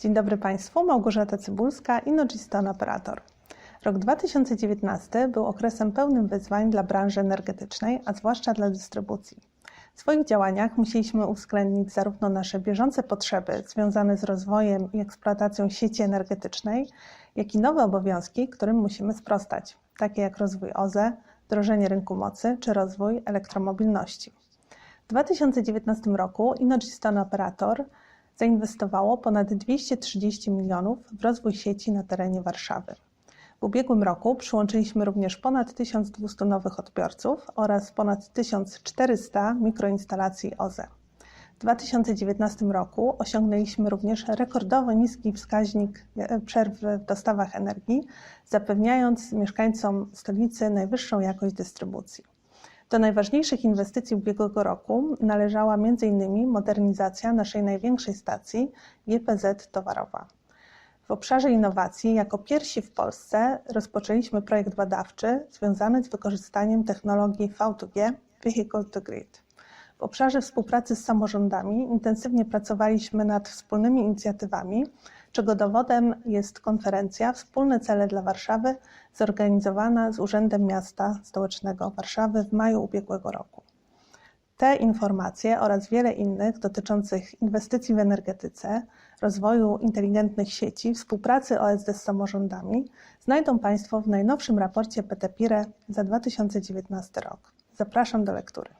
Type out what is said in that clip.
Dzień dobry Państwu, Małgorzata Cybulska, Innogiston Operator. Rok 2019 był okresem pełnym wyzwań dla branży energetycznej, a zwłaszcza dla dystrybucji. W swoich działaniach musieliśmy uwzględnić zarówno nasze bieżące potrzeby związane z rozwojem i eksploatacją sieci energetycznej, jak i nowe obowiązki, którym musimy sprostać, takie jak rozwój OZE, wdrożenie rynku mocy czy rozwój elektromobilności. W 2019 roku Innogiston Operator zainwestowało ponad 230 milionów w rozwój sieci na terenie Warszawy. W ubiegłym roku przyłączyliśmy również ponad 1200 nowych odbiorców oraz ponad 1400 mikroinstalacji OZE. W 2019 roku osiągnęliśmy również rekordowo niski wskaźnik e, przerw w dostawach energii, zapewniając mieszkańcom stolicy najwyższą jakość dystrybucji. Do najważniejszych inwestycji ubiegłego roku należała m.in. modernizacja naszej największej stacji GPZ Towarowa. W obszarze innowacji jako pierwsi w Polsce rozpoczęliśmy projekt badawczy związany z wykorzystaniem technologii V2G Vehicle to Grid. W obszarze współpracy z samorządami intensywnie pracowaliśmy nad wspólnymi inicjatywami, czego dowodem jest konferencja Wspólne cele dla Warszawy zorganizowana z Urzędem Miasta Stołecznego Warszawy w maju ubiegłego roku. Te informacje oraz wiele innych dotyczących inwestycji w energetyce, rozwoju inteligentnych sieci, współpracy OSD z samorządami znajdą Państwo w najnowszym raporcie PTPIRE za 2019 rok. Zapraszam do lektury.